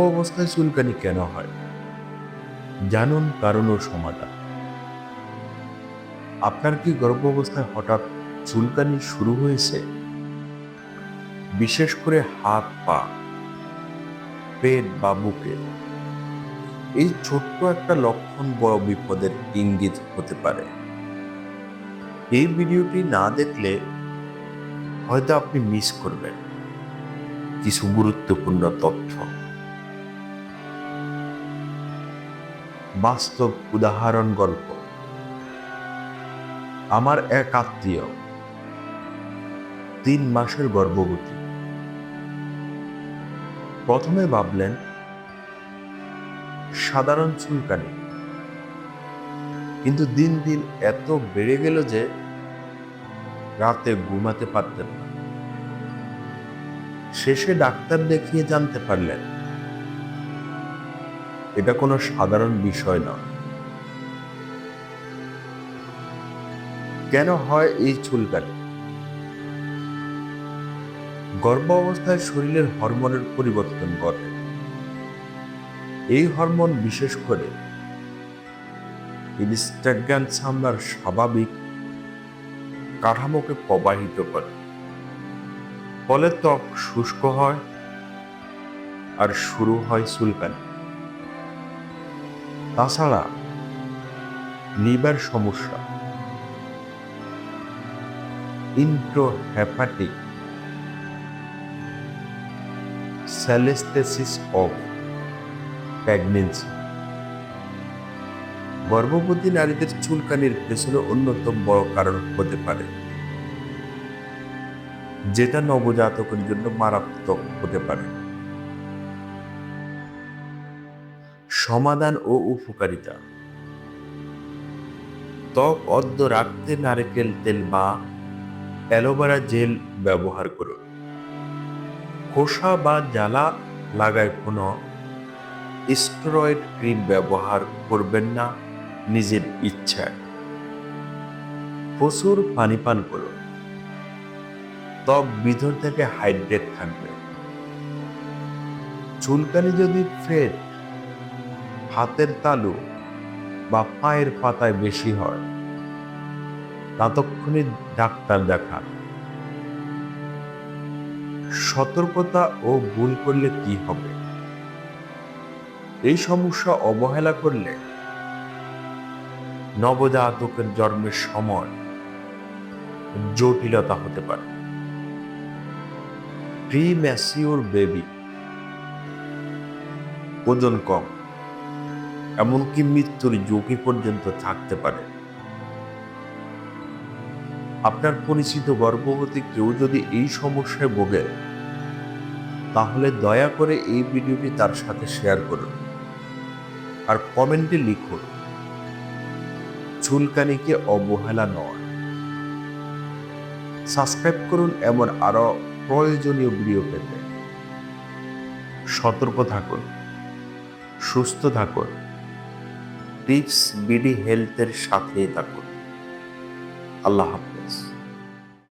অবস্থায় চুলকানি কেন হয়? জানুন কারণ ও সমাধান। আপনার কি গর্ভ অবস্থায় হঠাৎ চুলকানি শুরু হয়েছে? বিশেষ করে হাত, পা, পেট বা বুকে। এই ছোট্ট একটা লক্ষণ বড় বিপদের ইঙ্গিত হতে পারে। এই ভিডিওটি না দেখলে হয়তো আপনি মিস করবেন। কিছু গুরুত্বপূর্ণ তথ্য। বাস্তব উদাহরণ গল্প। আমার এক আত্মীয় তিন মাসের গর্ভবতী। প্রথমে ভাবলেন, সাধারণ চুলকানি। কিন্তু দিন দিন এত বেড়ে গেল যে রাতে ঘুমাতে পারতেন না। শেষে ডাক্তার দেখিয়ে জানতে পারলেন এটা কোনো সাধারণ বিষয় নয় কেন হয় এই চুলকানি গর্ভ অবস্থায় শরীরের হরমোনের পরিবর্তন ঘটে। এই হরমোন বিশেষ করে ইনস্টাগ্রাম স্বাভাবিক কাঠামোকে প্রবাহিত করে। ফলে ত্বক শুষ্ক হয় আর শুরু হয় চুলকানি। তাছাড়া লিভার সমস্যা ইন্ট্রোহ্যাপাটিক স্যালেস্টেসিস অফ প্রেগনেন্সি গর্ভবতী নারীদের চুলকানির পেছনে অন্যতম বড় কারণ হতে পারে, যেটা নবজাতকের জন্য মারাত্মক হতে পারে। সমাধান ও উপকারিতা। ত্বক অদ্য রাখতে নারকেল তেল বা অ্যালোভেরা জেল ব্যবহার করুন। খোসা বা জ্বালা লাগায় কোনো স্টেরয়েড ক্রিম ব্যবহার করবেন না, নিজের ইচ্ছায়। প্রচুর পানি পান করুন। ত্বক ভিতর থেকে হাইড্রেট থাকবে। চুলকানি যদি ফেট হাতের তালু বা পায়ের পাতায় বেশি হয়। ততক্ষণে ডাক্তার দেখান। সতর্কতা ও ভুল করলে কি হবে? এই সমস্যা অবহেলা করলে নবজাতকের জন্মের সময় জটিলতা হতে পারে। প্রি ম্যাসিওর বেবি ওজন কম। এমনকি মৃত্যুর ঝুঁকি পর্যন্ত থাকতে পারে। আপনার পরিচিত গর্ভবতী কেউ যদি এই সমস্যায় ভোগে, তাহলে দয়া করে এই ভিডিওটি তার সাথে শেয়ার করুন আর কমেন্টে লিখুন, চুলকানিকে অবহেলা নয়। সাবস্ক্রাইব করুন এমন আরও প্রয়োজনীয় ভিডিও পেতে। সতর্ক থাকুন, সুস্থ থাকুন। টিপস বিডি হেলথের সাথে থাকুন। আল্লাহ হাফেজ।